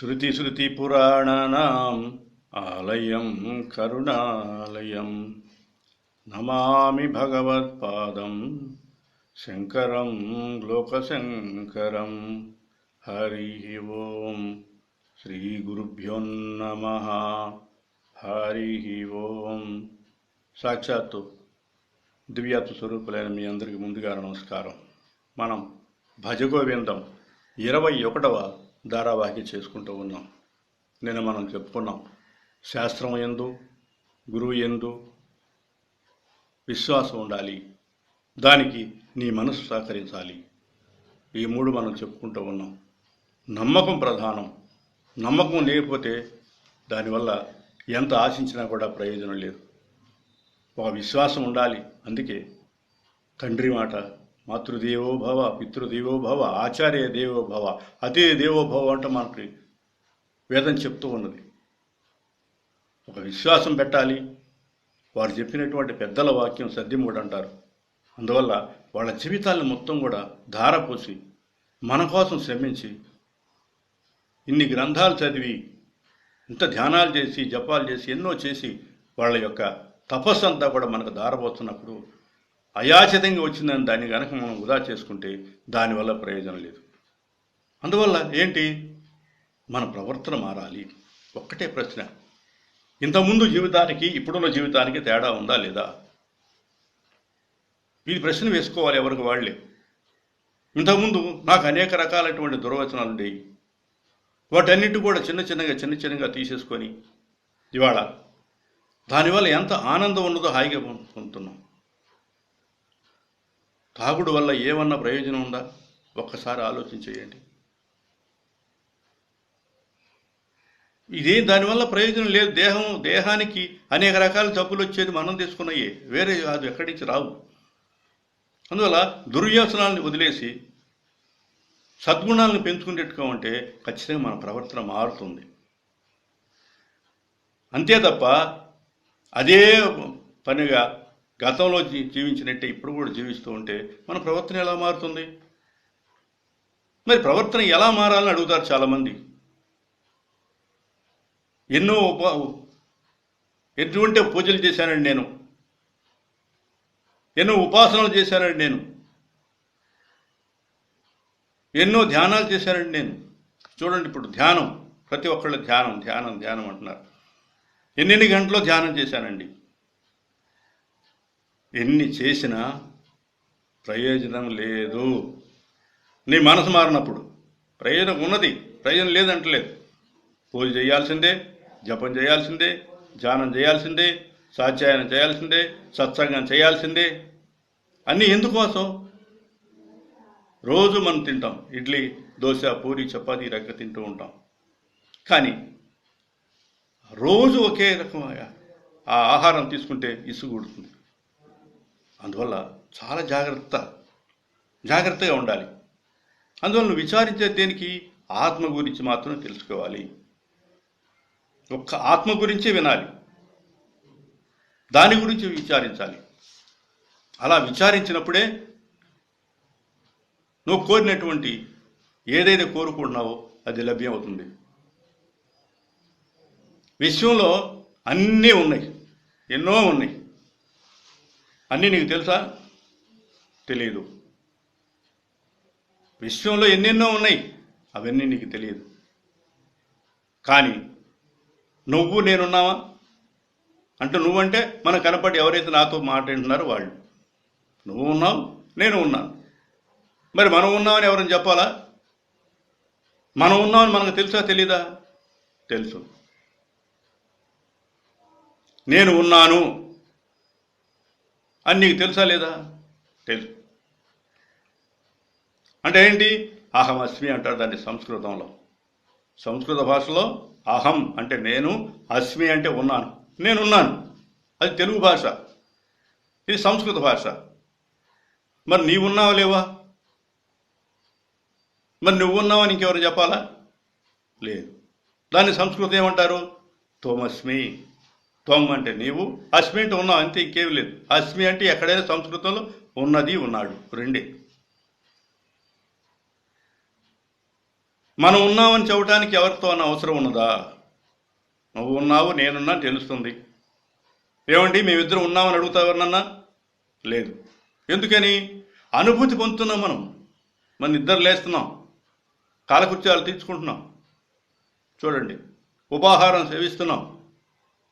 శృతి శృతి శృతిస్మృతిపురాణానాం ఆలయం కరుణాలయం. నమామి భగవత్పాదం శంకరం లోకశంకరం. హరి ఓం శ్రీ గురుభ్యోన్నమ హరి ఓం. సాక్షాత్తు దివ్యాత్మ స్వరూపులైన మీ అందరికీ ముందుగా నమస్కారం. మనం భజగోవిందం ఇరవై ఒకటవ ధారావాహిక చేసుకుంటూ ఉన్నాం. నిన్న మనం చెప్పుకున్నాం. శాస్త్రం ఎందు గురువు ఎందు విశ్వాసం ఉండాలి. దానికి నీ మనసు సహకరించాలి. ఈ మూడు మనం చెప్పుకుంటూ ఉన్నాం. నమ్మకం ప్రధానం. నమ్మకం లేకపోతే దానివల్ల ఎంత ఆశించినా కూడా ప్రయోజనం లేదు. ఒక విశ్వాసం ఉండాలి. అందుకే తండ్రి మాట మాతృదేవో భవ పితృదేవో భవ ఆచార్య దేవో భవ అతి దేవో భవ అంటే మనకి వేదం చెప్తూ ఉన్నది. ఒక విశ్వాసం పెట్టాలి. వారు చెప్పినటువంటి పెద్దల వాక్యం సద్యముడు అంటారు. అందువల్ల వాళ్ళ జీవితాలను మొత్తం కూడా ధారపోసి మన కోసం శ్రమించి ఇన్ని గ్రంథాలు చదివి ఇంత ధ్యానాలు చేసి జపాలు చేసి ఎన్నో చేసి వాళ్ళ యొక్క తపస్సు అంతా కూడా మనకు ధారపోతున్నప్పుడు అయాచితంగా వచ్చిందని దాన్ని కనుక మనం వృధా చేసుకుంటే దానివల్ల ప్రయోజనం లేదు. అందువల్ల ఏంటి? మన ప్రవర్తన మారాలి. ఒక్కటే ప్రశ్న. ఇంతకుముందు జీవితానికి ఇప్పుడున్న జీవితానికి తేడా ఉందా లేదా? ఈ ప్రశ్న వేసుకోవాలి ఎవరికి వాళ్ళే. ఇంతకుముందు నాకు అనేక రకాలైనటువంటి దుర్వచనాలు ఉండేవి. వాటన్నిటి కూడా చిన్న చిన్నగా చిన్న చిన్నగా తీసేసుకొని ఇవాళ దానివల్ల ఎంత ఆనందం ఉన్నదో హాయిగా పొందుతున్నాం. తాగుడు వల్ల ఏమన్నా ప్రయోజనం ఉందా? ఒక్కసారి ఆలోచించేయండి. ఇదేం దానివల్ల ప్రయోజనం లేదు? దేహం దేహానికి అనేక రకాల జబ్బులు వచ్చేది మనం తీసుకున్నాయే. వేరే అది ఎక్కడి నుంచి రావు. అందువల్ల దుర్వ్యసనాలను వదిలేసి సద్గుణాలను పెంచుకునేట్టుగా ఉంటే ఖచ్చితంగా మన ప్రవర్తన మారుతుంది. అంతే తప్ప అదే పనిగా గతంలో జీ- జీవించినట్టే ఇప్పుడు కూడా జీవిస్తూ ఉంటే మన ప్రవర్తన ఎలా మారుతుంది? మరి ప్రవర్తన ఎలా మారాలని అడుగుతారు చాలామంది. ఎన్నో ఉప ఎటువంటి పూజలు చేశానండి నేను. ఎన్నో ఉపాసనలు చేశానండి నేను. ఎన్నో ధ్యానాలు చేశానండి నేను. చూడండి ఇప్పుడు ధ్యానం ప్రతి ఒక్కళ్ళు ధ్యానం ధ్యానం ధ్యానం అంటున్నారు. ఎన్నెన్ని గంటలో ధ్యానం చేశానండి? ఎన్ని చేసినా ప్రయోజనం లేదు. నీ మనసు మారినప్పుడు ప్రయోజనం ఉన్నది ప్రయోజనం లేదంటలేదు. పూజ చేయాల్సిందే జపం చేయాల్సిందే ధ్యానం చేయాల్సిందే సాధ్యాయనం చేయాల్సిందే సత్సంగం చేయాల్సిందే. అన్నీ ఎందుకోసం? రోజు మనం తింటాం ఇడ్లీ దోశ పూరి చపాతీ రగ్గ తింటూ ఉంటాం. కానీ రోజు ఒకే రకం ఆ ఆహారం తీసుకుంటే ఇసుగుడుతుంది అందువల్ల చాలా జాగ్రత్త జాగ్రత్తగా ఉండాలి. అందువల్ల నువ్వు విచారించే దేనికి? ఆత్మ గురించి మాత్రం తెలుసుకోవాలి. ఒక్క ఆత్మ గురించే వినాలి. దాని గురించి విచారించాలి. అలా విచారించినప్పుడే నువ్వు కోరినటువంటి ఏదైతే కోరుకుంటున్నావో అది లభ్యం అవుతుంది విశ్వంలో అన్నీ ఉన్నాయి. ఎన్నో ఉన్నాయి. అన్నీ నీకు తెలుసా? తెలియదు విశ్వంలో ఎన్నెన్నో ఉన్నాయి అవన్నీ నీకు తెలియదు. కానీ నువ్వు నేనున్నావా? అంటే నువ్వంటే మనం కనపడి ఎవరైతే నాతో మాట్లాడుతున్నారో వాళ్ళు. నువ్వు ఉన్నావు నేను ఉన్నాను. మరి మనం ఉన్నామని ఎవరైనా చెప్పాలా? మనం ఉన్నామని మనకు తెలుసా తెలీదా? తెలుసు. నేను ఉన్నాను. అని నీకు తెలుసా లేదా? తెలుసు. అంటే ఏంటి? అహం అస్మి అంటారు దాన్ని సంస్కృతంలో. సంస్కృత భాషలో అహం అంటే నేను అస్మి అంటే ఉన్నాను. నేనున్నాను. అది తెలుగు భాష. ఇది సంస్కృత భాష. మరి నీవు ఉన్నావా లేవా? మరి నువ్వు ఉన్నావని ఇంకెవరు చెప్పాలా? లేదు. దాన్ని సంస్కృతం ఏమంటారు? తోమస్మి. త్వం అంటే నీవు. అస్మి అంటే ఉన్నావు అంతే ఇంకేమి లేదు. అస్మి అంటే ఎక్కడైనా సంస్కృతంలో ఉన్నది ఉన్నాడు. రెండే. మనం ఉన్నామని చెప్పడానికి ఎవరితో అన్న అవసరం ఉన్నదా? నువ్వు ఉన్నావు నేనున్నా తెలుస్తుంది. ఏమండి మేమిద్దరం ఉన్నామని అడుగుతావన్నన్నా లేదు. ఎందుకని? అనుభూతి పొందుతున్నాం మనం. మన ఇద్దరు లేస్తున్నాం. కాలకృత్యాలు తీర్చుకుంటున్నాం. చూడండి. ఉపాహారం సేవిస్తున్నాం.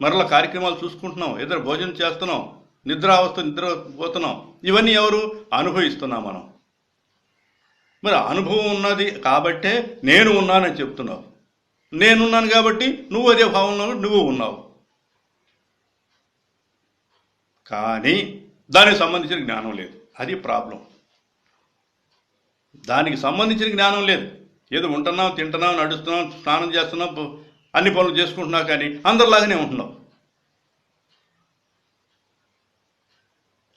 మరల కార్యక్రమాలు చూసుకుంటున్నాం ఇద్దరు భోజనం చేస్తున్నాం నిద్రావస్థ నిద్ర పోతున్నాం ఇవన్నీ ఎవరు అనుభవిస్తున్నాం మనం. మరి అనుభవం ఉన్నది కాబట్టే నేను ఉన్నానని చెప్తున్నావు. నేనున్నాను కాబట్టి నువ్వు అదే భావంలో నువ్వు ఉన్నావు. కానీ దానికి సంబంధించిన జ్ఞానం లేదు. అది ప్రాబ్లం. దానికి సంబంధించిన జ్ఞానం లేదు. ఏదో ఉంటున్నాం తింటున్నాం నడుస్తున్నాం స్నానం చేస్తున్నాం అన్ని పనులు చేసుకుంటున్నావు కానీ అందరిలాగానే ఉంటున్నావు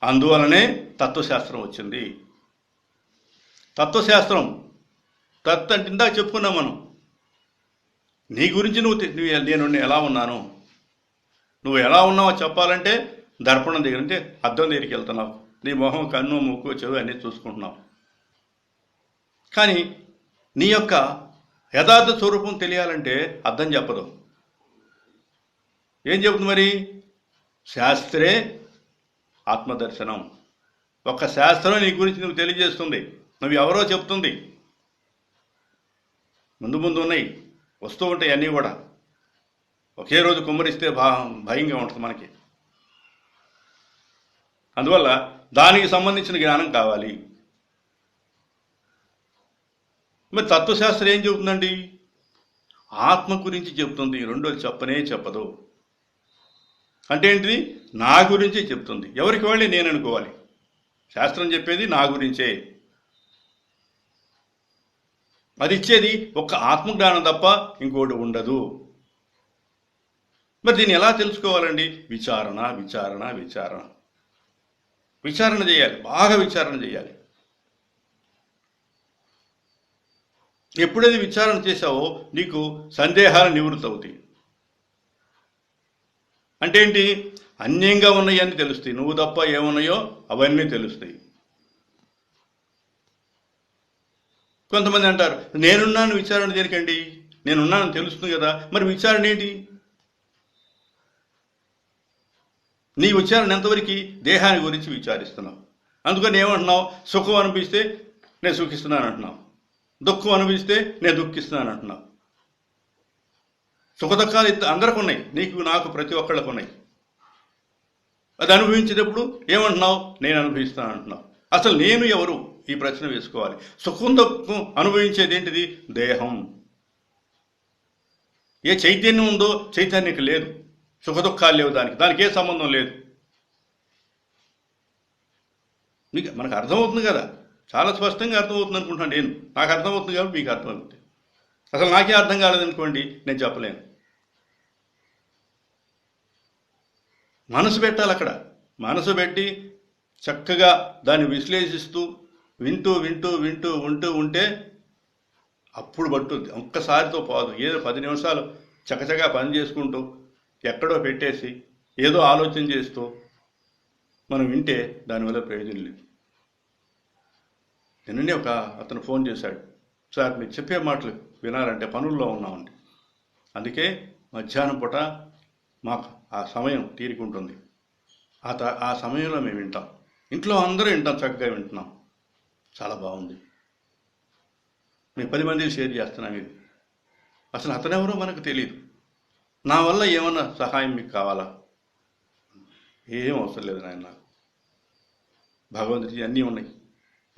అందువలనే తత్వశాస్త్రం వచ్చింది. తత్వశాస్త్రం తత్ అంటే ఇందాక చెప్పుకున్నాం మనం. నీ గురించి నువ్వు నువ్వు నేను ఎలా ఉన్నాను? నువ్వు ఎలా ఉన్నావో చెప్పాలంటే దర్పణం దగ్గర అంటే అద్దం దగ్గరికి వెళ్తున్నావు. నీ మొహం కన్ను ముక్కు చెవి అన్నీ చూసుకుంటున్నావు. కానీ నీ యొక్క యథార్థ స్వరూపం తెలియాలంటే అర్థం చెప్పదు. ఏం చెబుతుంది మరి? శాస్త్రే ఆత్మదర్శనం. ఒక శాస్త్రం నీ గురించి నువ్వు తెలియజేస్తుంది. నువ్వు ఎవరో చెప్తుంది. ముందు ముందు ఉన్నాయి. వస్తూ ఉంటాయి అన్నీ కూడా. ఒకే రోజు కుమ్మరిస్తే భా భయంగా ఉంటుంది మనకి. అందువల్ల దానికి సంబంధించిన జ్ఞానం కావాలి. మరి తత్వశాస్త్రం ఏం చెబుతుందండి? ఆత్మ గురించి చెప్తుంది రెండోది చెప్పనే చెప్పదు. అంటే ఏంటిది? నా గురించే చెప్తుంది ఎవరికి వాళ్ళే? నేను అనుకోవాలి. శాస్త్రం చెప్పేది నా గురించే. అది ఇచ్చేది ఒక్క ఆత్మజ్ఞానం తప్ప ఇంకోటి ఉండదు. మరి దీన్ని ఎలా తెలుసుకోవాలండి? విచారణ విచారణ విచారణ. విచారణ చేయాలి. బాగా విచారణ చేయాలి. ఎప్పుడైతే విచారణ చేశావో నీకు సందేహాలు నివృత్తి అవుతాయి అంటే ఏంటి? అన్యంగా ఉన్నాయని తెలుస్తాయి. నువ్వు తప్ప ఏమున్నాయో అవన్నీ తెలుస్తాయి. కొంతమంది అంటారు నేనున్నాను విచారణ దేనికండి? నేనున్నాను తెలుస్తుంది కదా. మరి విచారణ ఏంటి? నీ విచారణ ఎంతవరకు? దేహాన్ని గురించి విచారిస్తున్నావు. అందుకని ఏమంటున్నావు? సుఖం అనిపిస్తే నేను సుఖిస్తున్నాను అంటున్నావు దుఃఖం అనిపిస్తే నేను దుఃఖిస్తున్నాను అంటున్నావు సుఖ దుఃఖాలు ఇద్ద- అందరికి ఉన్నాయి నీకు నాకు ప్రతి ఒక్కళ్ళకు ఉన్నాయి అది అనుభవించేటప్పుడు ఏమంటున్నావు? నేను అనుభవిస్తాను అంటున్నావు అసలు నేను ఎవరు? ఈ ప్రశ్న వేసుకోవాలి. సుఖం దుఃఖం అనుభవించేది ఏంటిది? దేహం. ఏ చైతన్యం ఉందో చైతన్యకు లేదు. సుఖ దుఃఖాలు లేవు దానికి. దానికి ఏ సంబంధం లేదు? మీకు మనకు అర్థమవుతుంది కదా? చాలా స్పష్టంగా అర్థమవుతుంది అనుకుంటున్నాను నేను. నాకు అర్థమవుతుంది కాబట్టి మీకు అర్థమవుతుంది. అసలు నాకే అర్థం కాలేదనుకోండి నేను చెప్పలేను. మనసు పెట్టాలి అక్కడ. మనసు పెట్టి చక్కగా దాన్ని విశ్లేషిస్తూ వింటూ వింటూ వింటూ ఉంటూ ఉంటే అప్పుడు పట్టుద్ది. ఒక్కసారితో పోదు. ఏదో పది నిమిషాలు చకచకా పని చేసుకుంటూ ఎక్కడో పెట్టేసి ఏదో ఆలోచన చేస్తూ మనం వింటే దానివల్ల ప్రయోజనం లేదు. నిన్ననే ఒక అతను ఫోన్ చేశాడు. సార్ మీరు చెప్పే మాటలు వినాలంటే పనుల్లో ఉన్నామండి. అందుకే మధ్యాహ్నం పూట మాకు ఆ సమయం తీరుకుంటుంది. ఆ త ఆ సమయంలో మేము వింటాం. ఇంట్లో అందరూ వింటాం చక్కగా వింటున్నాం. చాలా బాగుంది. మేము పది మందికి షేర్ చేస్తున్నాం ఇది. అసలు అతనెవరో మనకు తెలియదు నా వల్ల ఏమన్నా సహాయం మీకు కావాలా? ఏం అవసరం లేదు నాయన నాకు. భగవంతుడి అన్నీ ఉన్నాయి.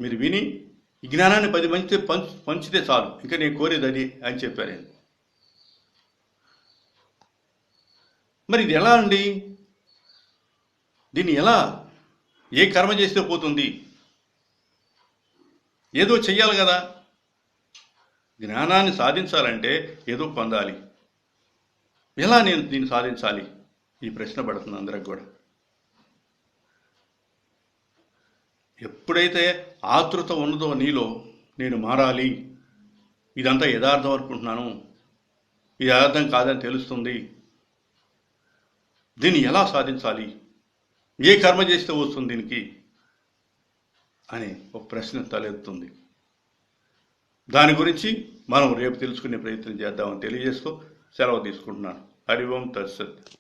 మీరు విని ఈ జ్ఞానాన్ని పది మంచితే పంచ్ పంచితే చాలు. ఇంకా నేను కోరేది అది అని చెప్పారు. మరి ఇది ఎలా అండి? దీన్ని ఎలా ఏ కర్మ చేస్తే పోతుంది? ఏదో చెయ్యాలి కదా. జ్ఞానాన్ని సాధించాలంటే ఏదో పొందాలి. ఎలా నేను దీన్ని సాధించాలి? ఈ ప్రశ్న పడుతుంది అందరికి కూడా. ఎప్పుడైతే ఆతృత ఉన్నదో నీలో నేను మారాలి. ఇదంతా యథార్థం అనుకుంటున్నాను. ఇది యథార్థం కాదని తెలుస్తుంది. దీన్ని ఎలా సాధించాలి? ఏ కర్మ చేస్తే వస్తుంది దీనికి? అని ఒక ప్రశ్న తలెత్తుంది. దాని గురించి మనం రేపు తెలుసుకునే ప్రయత్నం చేద్దామని తెలియజేస్తూ సెలవు తీసుకుంటున్నాను. హరి ఓం తత్సత్.